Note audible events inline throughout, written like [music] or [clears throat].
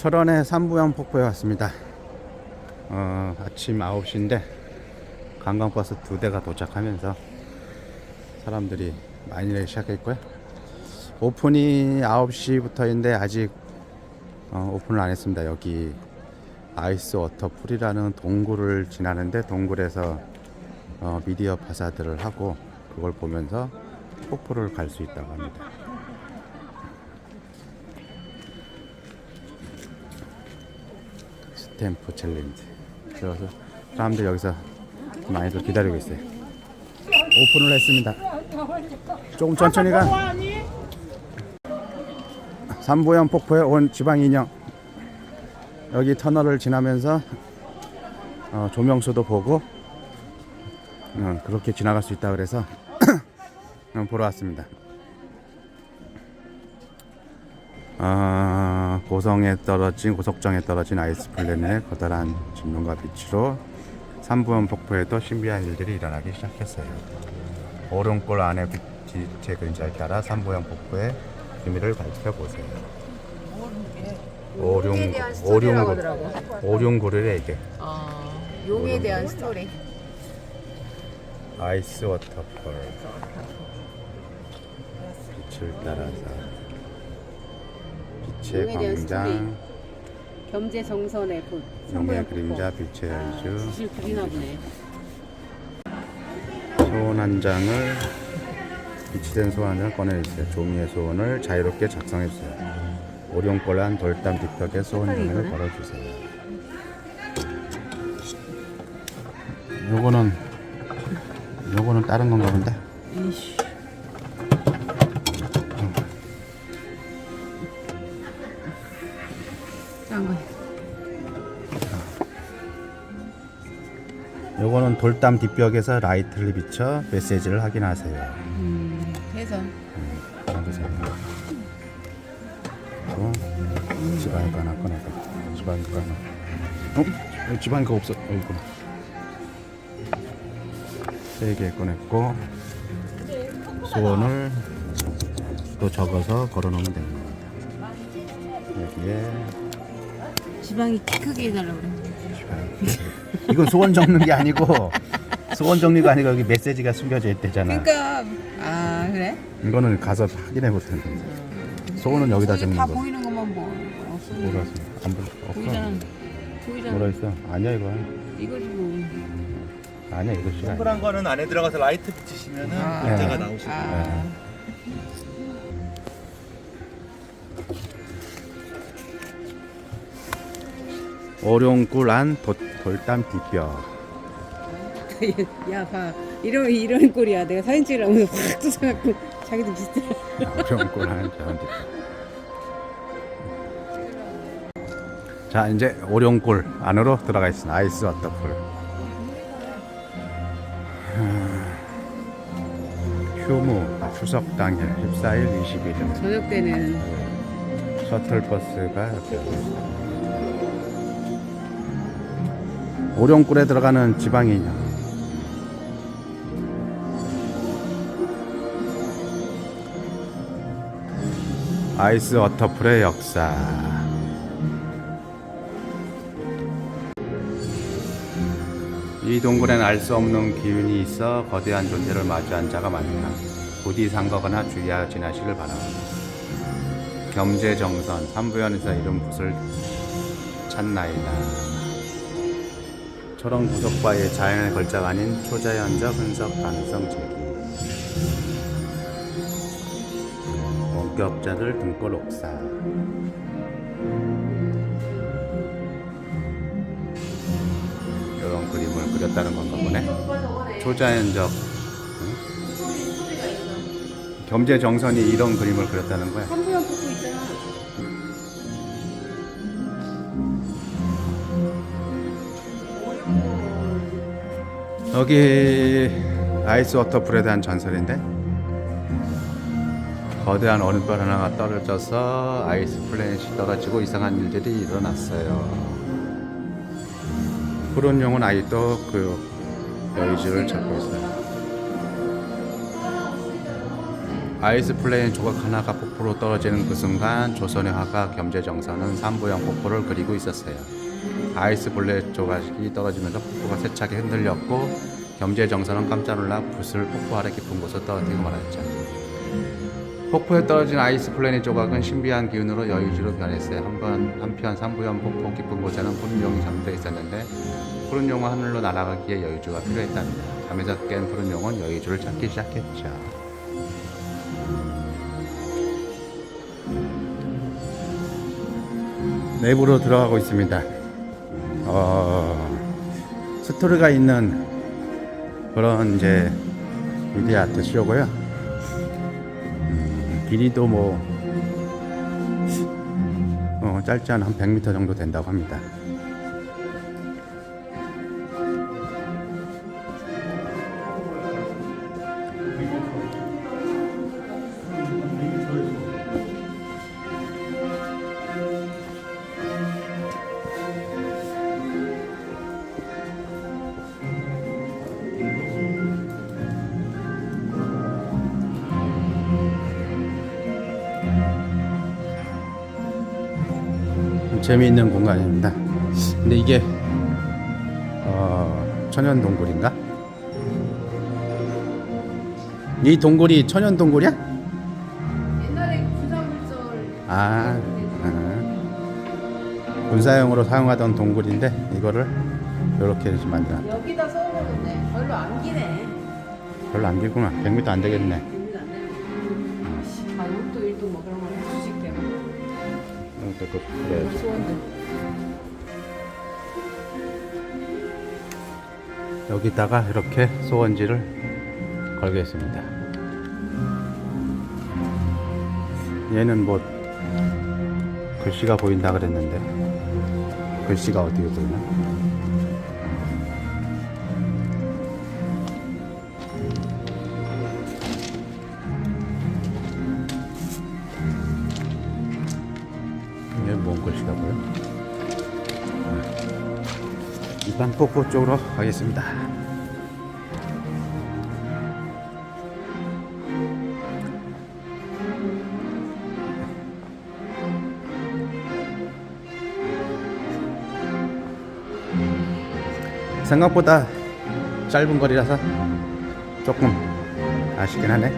철원의 삼부양 폭포에 왔습니다. 어, 아침 9시인데 관광버스 두 대가 도착하면서 사람들이 많이 내기 시작했고요. 오픈이 9시부터인데 아직 어, 오픈을 안 했습니다. 여기 아이스 워터풀이라는 동굴을 지나는데 동굴에서 어, 미디어 파사드를 하고 그걸 보면서 폭포를 갈 수 있다고 합니다. 스탬프 챌린지. 그래서 사람들 여기서 많이들 기다리고 있어요. 오픈을 했습니다. 조금 천천히 가. 삼보현 폭포에 온 지방 인형. 여기 터널을 지나면서 어, 조명수도 보고 어, 그렇게 지나갈 수 있다 그래서 어, [clears throat] 보러 왔습니다. 아, 고성에 떨어진 고속정에 떨어진 아이스 플래닛의 커다란 진동과 빛으로 삼부원 폭포에도 신비한 일들이 일어나기 시작했어요. 오름골 안에 빛의 그림자에 따라 삼부원 폭포의 비밀을 밝혀보세요. 오룡 하더라고. 오룡골이래 이게 어, 용에 대한 스토리. 아이스 워터펄 빛을 따라서 빛의 광장 겸재 정선의 붓. 용의 그림자 빛의 연주 실 그리나 보네. 소원 한 장을 빛이 된 소원 한 장을 꺼내주세요. 종이의 소원을 자유롭게 작성해주세요. 오룡골한 돌담 뒤벽에 소원 종이를? 걸어주세요. 요거는 요거는 다른 건가 본데? 돌담 뒷벽에서 라이트를 비춰 메시지를 확인하세요. 음, 해서. 보세요. 또 집안에 거 하나 꺼내서 집안에 거 하나. 어? 여기 집안에 거 없어. 여기 있구나. 세개 꺼냈고 소원을 또 적어서 걸어놓으면 됩니다. 여기에 지방이 키 크게 해달라고 그래. 이건 소원 적는 게 아니고 소원 정리가 아니고 여기 메시지가 숨겨져 있대잖아. 그러니까, 아, 그래? 이거는 가서 확인해 보세요. 소원은 여기다 적는 다 거. 보이는 것만 뭐. 없어. 뭐라 써? 안 보, 보이잖아. 없어. 보이잖아. 뭐라 있어? 아니야 이거. 이거지 뭐. 아니야 이거 싫어. 동그란 거는 안에 들어가서 라이트 비치시면은 아. 문제가 네. 나오시고 아. 오룡굴 안 도, 돌담 뒷벽. 야, 봐. 이런, 이런 꼴이야. 내가 사진 찍으려고 확 쫓아갖고 자기도 비슷해. 오룡굴 안 저런 뒷벽. 자 이제 오룡굴 안으로 들어가 있습니다. 아이스 워터풀. 휴무 추석 당일 14일 21일 저녁 때는 셔틀버스가 오룡굴에 들어가는 지방인형 아이스 워터풀의 역사 이 동굴엔 알 수 없는 기운이 있어 거대한 존재를 마주한 자가 많다. 부디 상거거나 주의하 지나시길 바랍니다. 겸재정선 삼부연에서 이른 붓을 찾나이다. 초롱 구석과의 자연의 걸작 아닌 초자연적 흔적 가능성 제기. 원격자들 등골 옥사. 이런 그림을 그렸다는 건가 보네. 초자연적 응? 겸재정선이 이런 그림을 그렸다는 거야. 여기 아이스 워터풀에 대한 전설인데 거대한 얼음별 하나가 떨어져서 아이스 플래닛이 떨어지고 이상한 일들이 일어났어요. 푸른 용은 아직도 그 여의주를 찾고 있어요. 아이스 플레인 조각 하나가 폭포로 떨어지는 그 순간 조선의 화가 겸재정선은 삼부형 폭포를 그리고 있었어요. 아이스 블랙 조각이 떨어지면서 폭포가 세차게 흔들렸고 겸재정선은 깜짝 놀라 붓을 폭포 아래 깊은 곳에 떨어뜨리고 말았죠. 폭포에 떨어진 아이스 플래닛 조각은 신비한 기운으로 여유지로 변했어요. 한번 한편 삼부연 폭포 깊은 곳에는 푸른 용이 잠들어 있었는데 푸른 용은 하늘로 날아가기에 여유주가 필요했답니다. 잠에서 깬 푸른 용은 여유주를 찾기 시작했죠. 내부로 들어가고 있습니다. 어, 스토리가 있는 그런 이제 미디 아트 쇼고요. 길이도 뭐 어, 짧지 않은 한 100m 정도 된다고 합니다. 재미있는 공간입니다. 근데 이게 어, 천연 동굴인가? 이 동굴이 천연 동굴이야? 옛날에 부사물절 아, 아. 군사용으로 사용하던 동굴인데 이거를 이렇게 좀 만들어. 여기다 써놓는데 별로 안 기네. 별로 안 길구나. 100m 안 되겠네. 이것도 그- 그래. 소원들. 여기다가 이렇게 소원지를 걸겠습니다. 얘는 뭐 글씨가 보인다 그랬는데 글씨가 어떻게 보이나? 폭포 쪽으로 가겠습니다. 생각보다 짧은 거리라서 조금 아쉽긴 하네.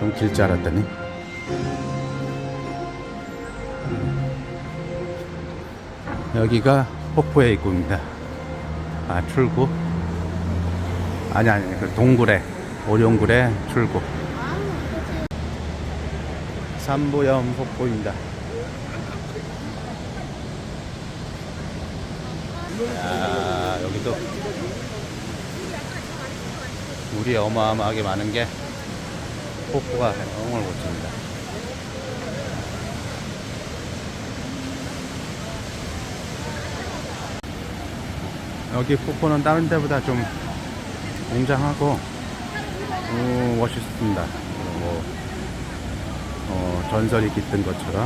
좀 길 줄 알았더니. 여기가 폭포의 입구입니다. 아 출구? 아니 아니 그 동굴에 오룡굴의 출구. 삼부염 폭포입니다. 야 여기도 물이 어마어마하게 많은 게 폭포가 정말 멋집니다. 여기 폭포는 다른 데보다 좀 웅장하고 어, 멋있습니다. 뭐, 어, 전설이 깃든 것처럼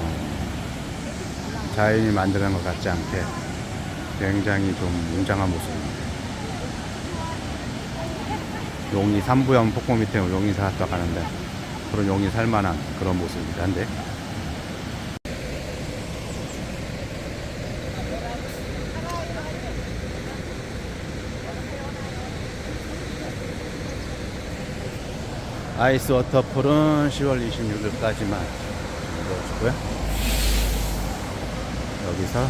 어, 자연이 만드는 것 같지 않게 굉장히 좀 웅장한 모습입니다. 용이 삼부연 폭포 밑에 용이 살았다 가는데 그런 용이 살만한 그런. 근데 아이스 워터풀은 10월 26일까지만 이루어지고요. 여기서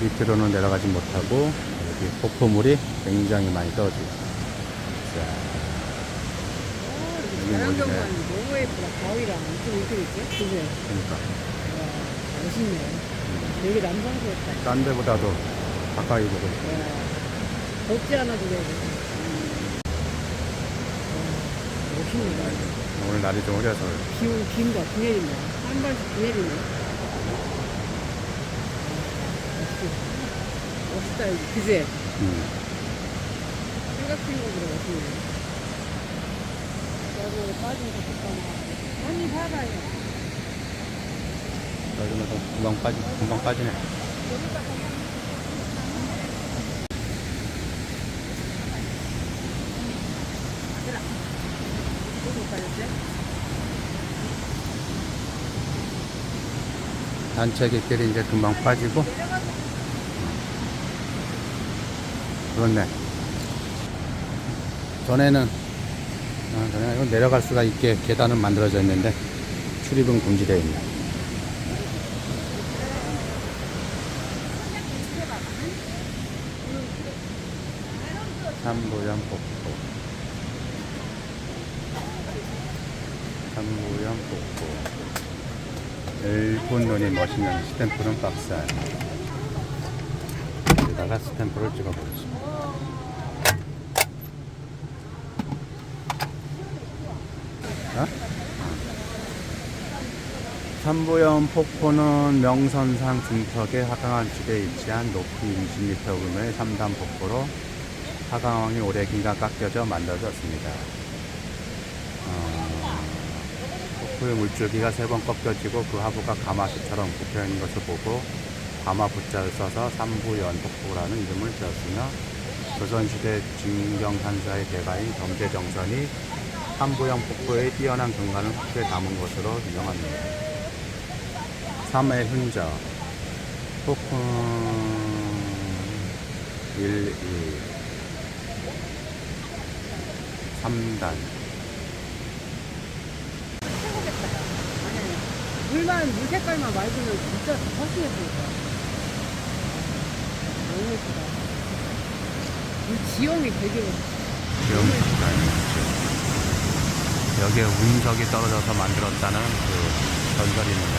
밑으로는 내려가지 못하고 여기 폭포물이 굉장히 많이 떨어지고. 자, 여기 자연경관 보이네. 너무 예쁘다. 가위랑 이쪽 이쪽 있지? 그죠? 그러니까 와, 멋있네. 되게 남성스럽다. 딴 데보다도 가까이 보고. 와, 덥지 않아도 되고. 멋있네. 오늘 날이 좀 흐려서 비, 오- 비인가, 비 내리네. 한 발씩 비 내리네. 멋있어. 멋있다, 여기. 그지? 음, 생각생각으로 멋있네. 나도 빠진 거 좋다나. 언니 봐봐요. 여기면 좀 금방 빠지 금방 빠지네. 단체기끼리 이제 금방 빠지고. 그렇네. 전에는, 아, 전에 이거 내려갈 수가 있게 계단은 만들어져 있는데, 출입은 금지되어 있네. 삼보연 폭포. 삼보연 폭포. 일본 눈이 멋있는 스탬프는 박스. 여기다가 스탬프를 찍어보겠습니다. 어? 삼보연 폭포는 명선상 중턱의 하강한 축에 위치한 높이 20m 규모의 3단 폭포로 하강왕이 오래 기간 깎여져 만들어졌습니다. 어, 물줄기가 세 번 꺾여지고 그 하부가 가마솥처럼 굽혀 있는 것을 보고 가마 부자를 써서 삼부연 폭포라는 이름을 지었으며 조선시대 진경산사의 대가인 경제정선이 삼부연 폭포의 뛰어난 경관을 흙에 담은 것으로 유명합니다. 삼의 흔적. 폭포 1, 2 3단 물만 물 색깔만 맑으면 진짜 훨씬 예쁘다. 너무 예쁘다. 이 지형이 되게 여기에 운석이 떨어져서 만들었다는 그 전설입니다.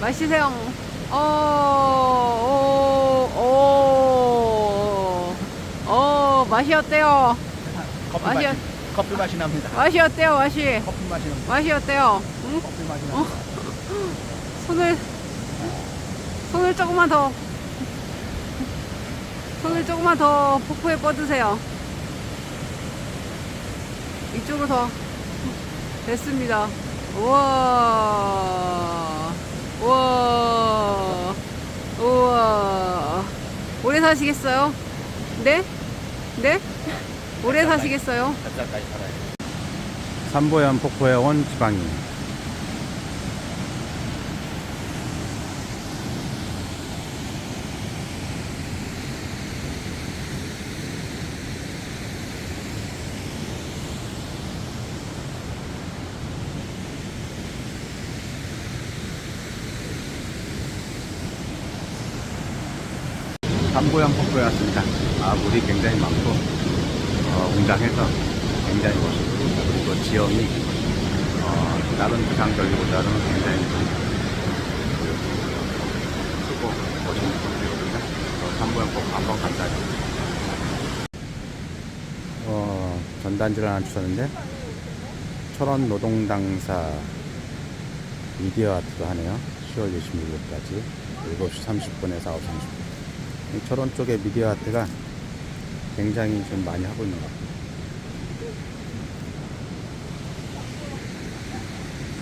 마시세요. 어, 어, 어, 어, 맛이 어때요? 커피 맛이, 맛이 커피 맛이 납니다. 맛이 어때요, 맛이? 커피 맛이 납니다. 맛이 어때요? 응? 커피 맛이 어? 납니다. 손을, 손을 조금만 더, 손을 조금만 더 폭포에 뻗으세요. 이쪽으로 더. 됐습니다. 우와. 우와. 우와. 오래 사시겠어요? 네? 네? 오래 사시겠어요? 몇 살까지 살아요? 삼보연 폭포에 온 지방이 삼보연 폭포에 왔습니다. 아, 물이 굉장히 많고, 어, 웅장해서 굉장히 멋있고, 그리고 지형이, 어, 다른 부산절리보다는 굉장히 좀 크고 멋있는 곳이거든요. 어, 삼보연 폭포 한번 간다요. 어, 전단지를 하나 주셨는데, 철원 노동당사 미디어 아트도 하네요. 10월 26일까지 7시 30분에서 9시 30분. 이 철원 쪽에 미디어 아트가 굉장히 좀 많이 하고 있는 것 같아요.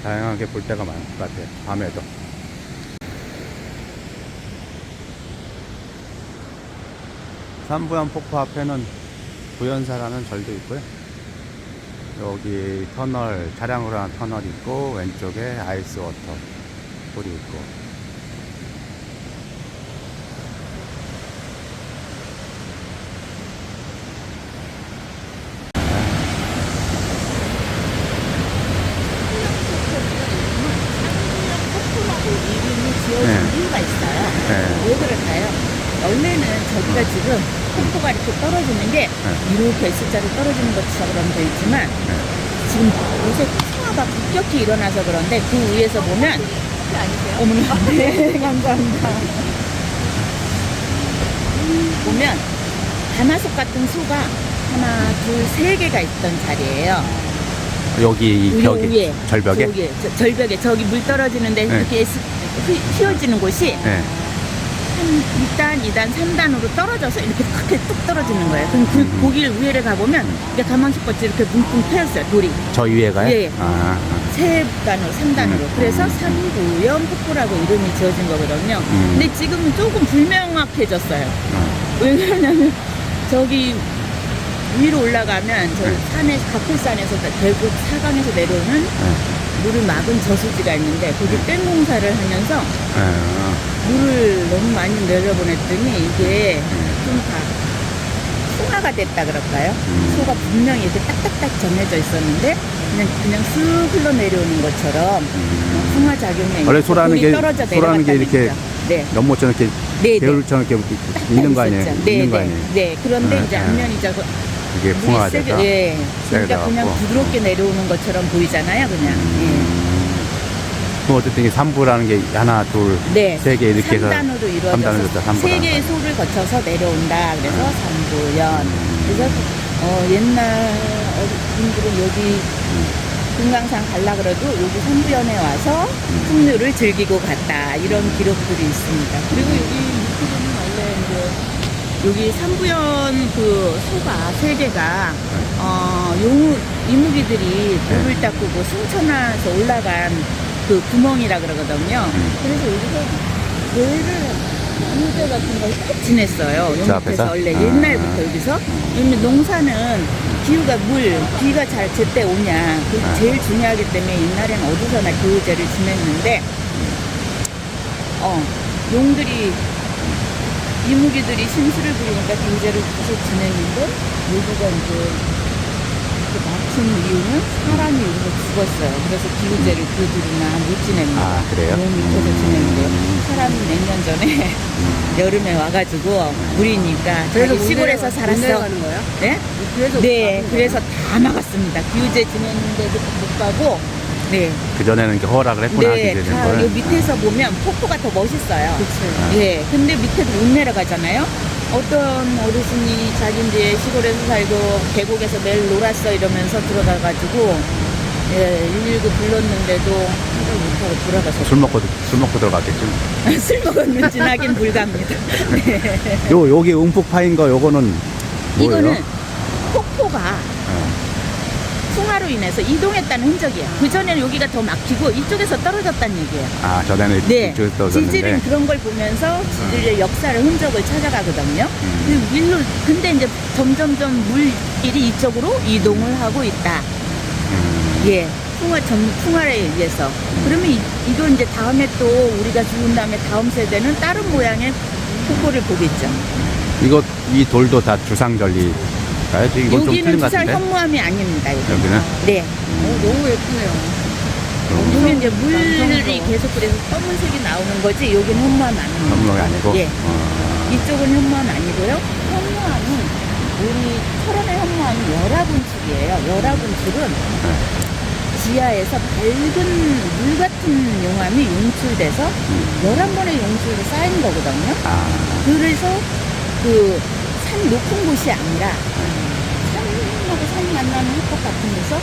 다양하게 볼 때가 많을 것 같아요. 밤에도. 삼부연 폭포 앞에는 부연사라는 절도 있고요. 여기 터널, 차량으로 한 터널이 있고, 왼쪽에 아이스 워터 폴이 있고, 이름이 지어진 네. 이유가 있어요. 네. 왜 그럴까요? 원래는 저기가 지금 폭포가 이렇게 떨어지는 게 이렇게 S자로 떨어지는 것처럼 되어 있지만 지금 요새 풍화가 급격히 그런데 그 위에서 보면 어머니 네 [laughs] 감사합니다. 보면 가마솥 같은 수가 하나 둘 세 개가 있던 자리예요. 여기 이 벽에, 위에, 절벽에? 저기에, 저- 절벽에 저기 물 떨어지는데 네. 이렇게 휘어지는 곳이 네. 한 2단, 2단, 3단으로 떨어져서 이렇게 크게 뚝 떨어지는 거예요. 그럼 그 고기를 위에를 가보면 이게 가망식같이 이렇게 뭉뭉 패였어요, 돌이. 저 위에가요? 예, 예. 아, 세 단으로, 3단으로. 음. 그래서 삼구연 폭포라고 이름이 지어진 거거든요. 음. 근데 지금은 조금 불명확해졌어요. 아, 왜 그러냐면 저기 위로 올라가면 저 네. 산에 각골산에서 대구 사강에서 내려오는 네. 물을 막은 저수지가 있는데 거기 땡공사를 하면서 아, 물을 너무 많이 내려보냈더니 이게 음. 좀다 풍화가 됐다 그럴까요? 음. 소가 분명히 이렇게 딱딱딱 정해져 있었는데 그냥 그냥 쓱 흘러내려오는 것처럼 음. 풍화 작용에 원래 소라는 게- 떨어져 소라는 게 이렇게. 네. 연못처럼 이렇게 네, 네. 개울처럼 이렇게 딱 있는 거 아니에요? 네, 있는 거 네. 아니에요? 네. 그런데 아, 이제 아. 앞면이 자꾸 이게 풍화가 돼서 예. 진짜 그냥. 부드럽게 내려오는 것처럼 보이잖아요, 그냥. 그럼 어쨌든 이 삼부라는 게 하나, 둘, 예. 네. 세 개 이렇게 해서 3단으로 이루어져서 삼단으로 해서 삼부다. 세 개의 소를 거쳐서 내려온다. 그래서 삼부연. 음. 그래서 어, 옛날 어른들은 여기 금강산 갈라 그래도 여기 삼부연에 와서 음. 풍류를 즐기고 갔다. 이런 기록들이 있습니다. 그리고 여기 밑에는 원래 이제 여기 삼부연 그 소가 세 개가 어, 용 이무기들이 돌을 닦고 승천해서 올라간 그 구멍이라 그러거든요. 음. 그래서 여기서 뇌를 유대 같은 걸꼭 지냈어요. 저 여기 앞에서? 원래 아. 옛날부터 여기서. 왜냐면 농사는 기후가 물, 비가 잘 제때 오냐. 그 아. 제일 중요하기 때문에 옛날에는 어디서나 교제를 지냈는데, 어, 용들이 이무기들이 심술을 부리니까 교제를 계속 지냈는데 여기가 이제 그 막힌 이유는 사람이 여기서 죽었어요. 그래서 기후제를 그들이나 못 지냅니다. 아, 그래요? 요 밑에서 지내는데 사람이 몇 년 전에 [laughs] 여름에 와가지고 물이니까 그래서 자기 시골에서 못 살았어. 내려가는 거야? 네? 그래서 네, 못 그래서 다 막았습니다. 기후제 지냈는데도 못 가고, 네, 그전에는 이렇게 허락을 했구나. 네, 된다 거를. 요 밑에서 보면 폭포가 더 멋있어요. 그치. 예, 근데 밑에도 못 내려가잖아요. 어떤 어르신이 자기 이제 시골에서 살고 계곡에서 매일 놀았어 이러면서 들어가가지고 예, 119 불렀는데도 해결 못하고 돌아가서 술 먹고 술 먹고 들어갔겠죠. [laughs] 술 먹었는지 확인 불가합니다. 네. [laughs] 요 여기 움푹 파인 거 요거는 뭐예요? 이거는 폭포가 어. 풍화로 인해서 이동했다는 흔적이에요. 그 전에는 여기가 더 막히고 이쪽에서 떨어졌다는 얘기예요. 아 저번에 네, 이쪽에서 떨어졌는데 지질은 그런 걸 보면서 지질의 역사를 흔적을 찾아가거든요. 음. 그 일로 근데 이제 점점점 물길이 이쪽으로 이동을 하고 있다. 음. 예, 풍화 전 풍화에 의해서. 그러면 이, 이거 이제 다음에 또 우리가 죽은 다음에 다음 세대는 다른 모양의 폭포를 보겠죠. 이거 이 돌도 다 주상절리 이건 좀 여기는 틀린 것 주상 같은데. 현무암이 아닙니다. 여기는. 여기는? 네. 어, 너무 예쁘네요. 음. 여기 이제 물이 남성스러워. 계속 그래서 검은색이 나오는 거지. 여기는 현무암 아닙니다. 전문이 아니고. 예. 어. 이쪽은 현무암 아니고요. 현무암은 우리 철원의 현무암은 열화분축이에요. 열화분축은 지하에서 밝은 물 같은 용암이 용출돼서 열한 번의 용출로 쌓인 거거든요. 아, 그래서 그 산 높은 곳이 아니라 산하고 산이 만나는 흙밭 같은 데서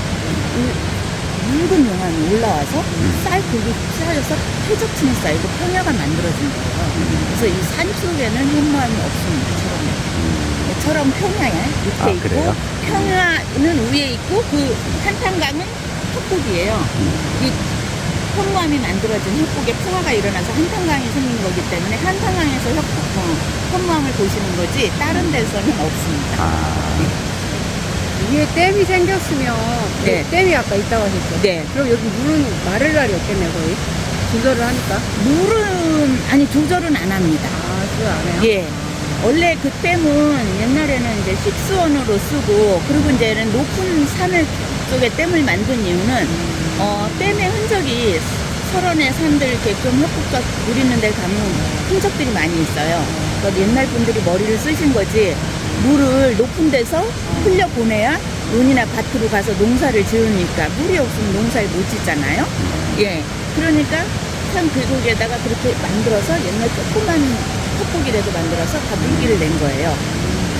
이 묽은 용암이 올라와서 쌀 거기 쌓여서 퇴적층이 쌓이고 평야가 만들어진 거예요. 그래서 이산 쪽에는 현무암이 없습니다. 처럼에. 처럼 평야에 밑에 아, 있고 그래요? 평야는 위에 있고 그 한탄강은 협곡이에요. 이 현무암이 만들어진 협곡에 풍화가 일어나서 한탄강이 생긴 거기 때문에 한탄강에서 협곡, 어, 현무암을 보시는 거지 다른 데서는 없습니다. 아, 위에 댐이 생겼으면 네. 그 댐이 아까 있다고 하셨죠? 네. 그럼 여기 물은 마를 날이 없겠네 거의 조절을 하니까 물은 아니 조절은 안 합니다. 아 그거 안 해요? 예. 원래 그 댐은 옛날에는 이제 식수원으로 쓰고 그리고 이제는 높은 산을 쪽에 댐을 만든 이유는 어, 댐의 흔적이 설원의 산들 좀 협곡과 누리는 데 가면 흔적들이 많이 있어요. 그러니까 옛날 분들이 머리를 쓰신 거지 물을 높은 데서 흘려 보내야 논이나 밭으로 가서 농사를 지으니까 물이 없으면 농사를 못 짓잖아요. 예. 그러니까 산 굴곡에다가 그렇게 만들어서 옛날 조그만 협곡이라도 만들어서 다 물기를 낸 거예요.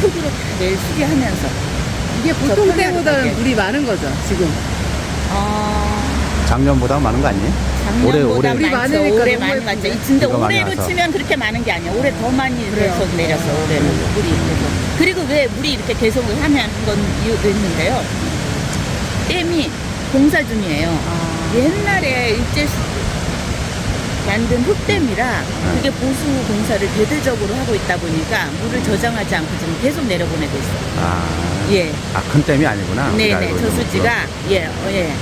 흙으로 다 매일 수리하면서. 이게 저 보통 때보다는. 물이 많은 거죠 지금 어, 작년보다 많은 거 아니에요? 작년보다 올해- 물이 많죠. 많으니까 올해 너무 많이 예쁜데. 이- 근데 비가 많이 올해로 와서. 치면 그렇게 많은 게 아니야. 올해 더 많이 그래요. 계속 내렸어. 올해는 물이 계속. 그리고 왜 물이 이렇게 계속 하면 건 이유도 있는데요. 댐이 공사 중이에요. 아. 옛날에 일제 시- 만든 흙댐이라 그게 보수 공사를 대대적으로 하고 있다 보니까 물을 저장하지 않고 지금 계속 내려보내고 있어요. 아, 예. 아, 큰 댐이 아니구나. 우리가 네네. 알고 있는 저수지가 예, 어, 예.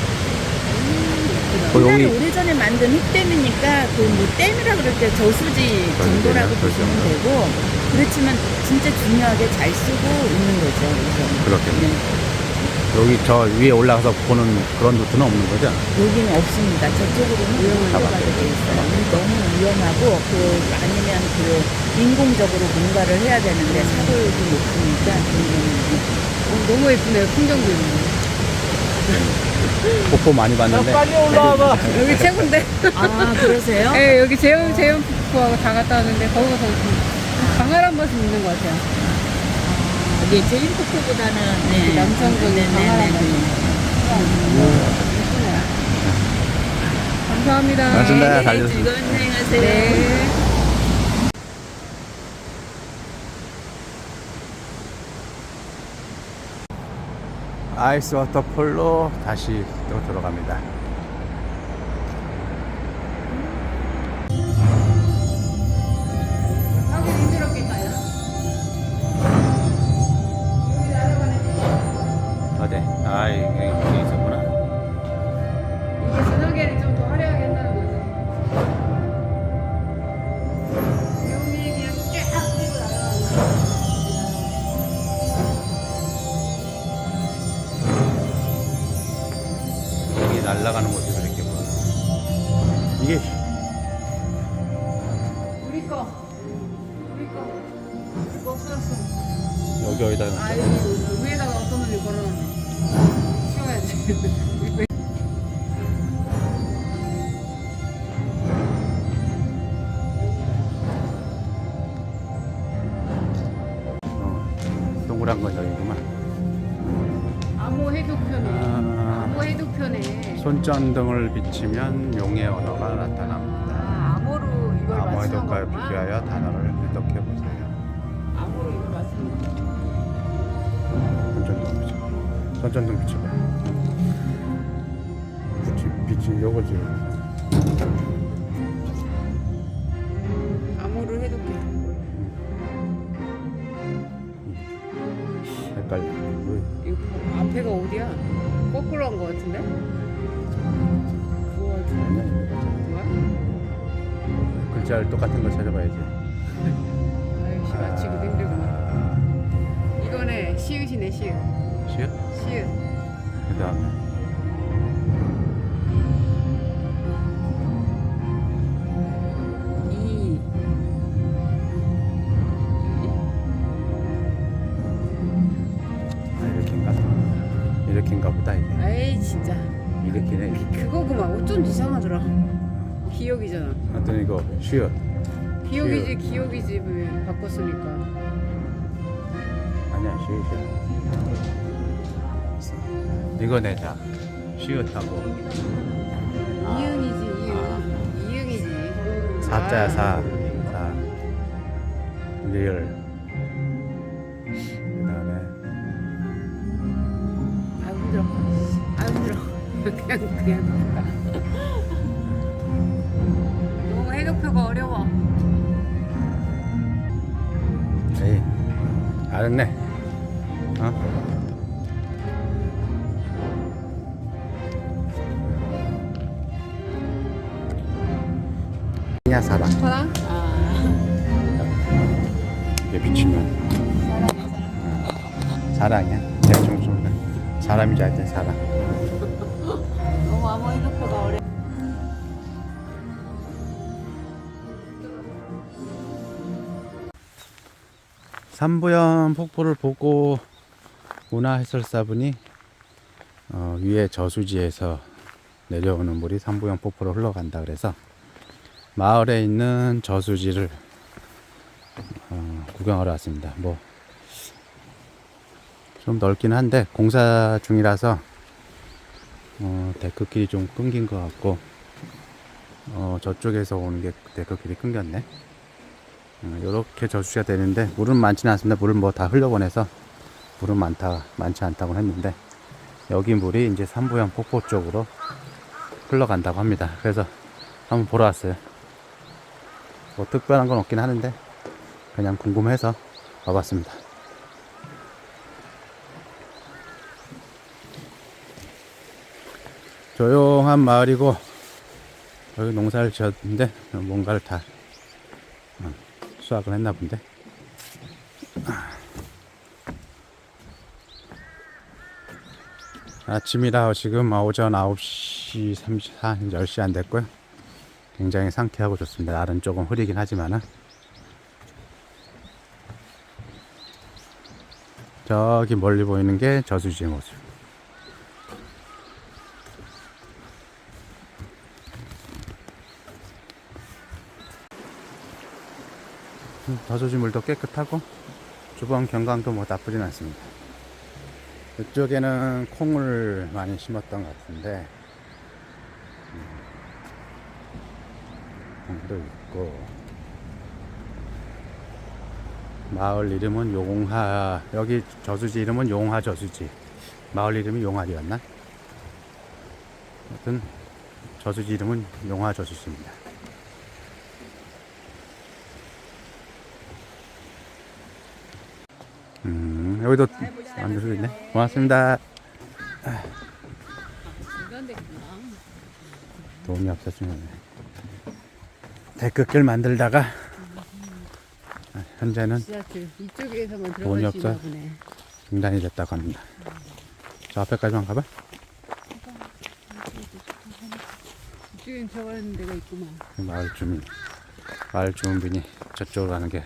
거. 어, 옛날에 여기 오래전에 만든 흙댐이니까 그뭐 댐이라 그럴 때 저수지 정도라고. 보시면 되고 그렇지만 진짜 중요하게 잘 쓰고 있는 거죠. 우선. 그렇겠네. 네. 여기 저 위에 올라가서 보는 그런 루트는 없는 거죠? 여기는 없습니다. 저쪽으로는 위험하게 돼 있어요. 너무 위험하고 그 아니면 그 인공적으로 뭔가를 해야 되는데 사고율이 높으니까 굉장히 어, 너무 예쁘네요. 풍경도 있네. 폭포 많이 봤는데. 빨리 올라와봐. [laughs] 여기 최고인데. 아 그러세요? 네, 여기 재현 재현 푸하고 다 갔다 왔는데 거기가 더 강활한 맛이 있는 것 같아요. 이게 제인포크보다는 네. 남성적인 네네네. 감사합니다. 고맙습니다. 네, 달려주세요. 즐거운 여행하세요. 네. 아이스 워터폴로 다시 또 들어갑니다. 손전등을 비치면 용의 언어가 나타납니다. 아, 암호로 이걸 암호 맞추는 해독과 거구나. 비교하여 단어를 해독해 보세요. 암호로 이걸 맞추는 거. 손전등 비춰. 손전등 비춰봐. 비치, 비치, 요거지. 암호를 해독해. 헷갈려. 뭐, 이거 앞에가 어디야? 거꾸로 한 거 같은데? 글자를 똑같은 거 찾아봐야지. 아이씨 맞히기도 힘들구만. 이거네 시읒이네 시읒. 시읒? 시읒. 그 다음에 기억이잖아. 하여튼 이거 시읒. 기억이지 기억이지 왜 바꿨으니까. 아니야 시읒이야. 이거 내자. 시읒하고 이응이지 이응. 이응이지. 사자야 아. 사. 사. 리얼. 그다음에 아 힘들어. 아 힘들어. [laughs] 그냥 그냥. 해독표가 어려워. 에이 알았네. 어? 야 사랑. 사랑? 이게 비치면 사랑이야. 대충 좀 사람이지 하 삼부연 폭포를 보고 문화해설사분이 어, 위에 저수지에서 내려오는 물이 삼부연 폭포로 흘러간다 그래서 마을에 있는 저수지를 어, 구경하러 왔습니다. 뭐 좀 넓긴 한데 공사 중이라서 어, 데크길이 좀 끊긴 것 같고 어, 저쪽에서 오는 게 그때 그 길이 끊겼네. 이렇게 저수지가 되는데 물은 많지는 않습니다. 물은 뭐 다 흘려보내서 물은 많다 많지 않다고 했는데 여기 물이 이제 삼부양 폭포 쪽으로 흘러간다고 합니다. 그래서 한번 보러 왔어요. 뭐 특별한 건 없긴 하는데 그냥 궁금해서 와봤습니다. 조용한 마을이고 여기 농사를 지었는데 뭔가를 다 어, 수확을 했나 본데. 아침이라 지금 오전 9시 34, 10시 안 됐고요. 굉장히 상쾌하고 좋습니다. 날은 조금 흐리긴 하지만은. 저기 멀리 보이는 게 저수지의 모습 음, 저수지 물도 깨끗하고 주변 경관도 뭐 나쁘진 않습니다. 이쪽에는 콩을 많이 심었던 것 같은데 음, 콩도 있고 마을 이름은 용하 여기 저수지 이름은 용하 저수지 마을 이름이 용하리였나? 하여튼 저수지 이름은 용하 저수지입니다. 여기도 앉을 수 있네. 고맙습니다. 도움이 없었으면 데크길 만들다가 현재는 지하철 이쪽에서만 돈이? 보네. 중단이 됐다고 합니다. 저 앞에까지만 가봐. 이쪽엔 들어가는 데가 있구만. 마을 주민, 마을 주민분이 저쪽으로 가는 게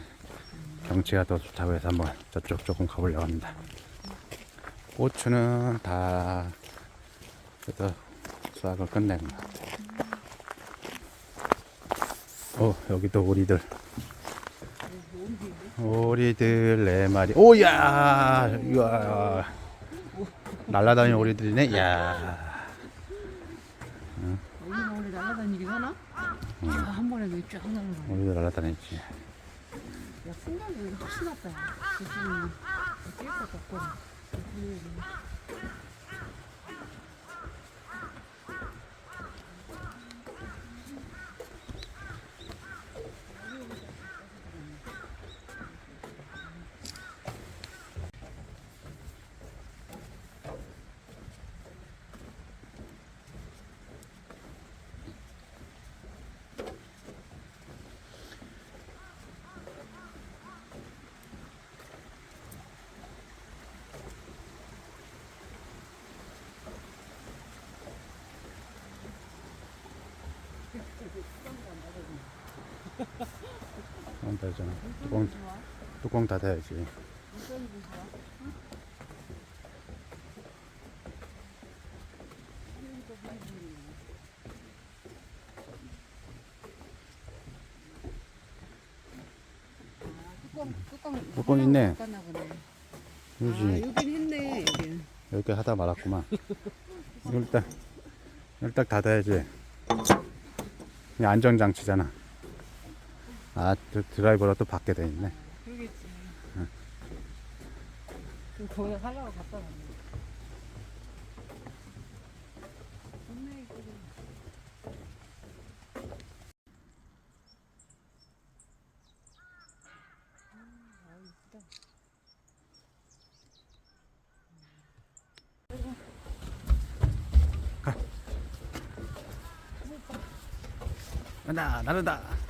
경치가 더 좋다고 해서 한번 저쪽 조금 가보려고 합니다. 고추는 다 그래도 수확을 끝낸 것 같아요. 어, 여기도 오리들. 오리들 네 마리. 오야! 이야! 날라다니는 오리들이네. 야 오늘 날아다니긴 하나? 아, 한 번에 그쫙 날아가. 오리들 날라다니지. 여기 훨씬 낫다. 지금 어쩔 것 같고. 안 되잖아. 뚜껑, 뚜껑 닫아야지. 뚜껑, 있네. 보네. 아, 그지 여긴 했네, 여긴. 이렇게 하다 말았구만. [laughs] 이걸 딱, 이걸 딱 닫아야지. 이 안전장치잖아. 아, 드- 드라이버가 또 밖에 돼 있네. 그러겠지. 그럼 거기다 살라고 갖다 놨네 이거. 간다, 나른다.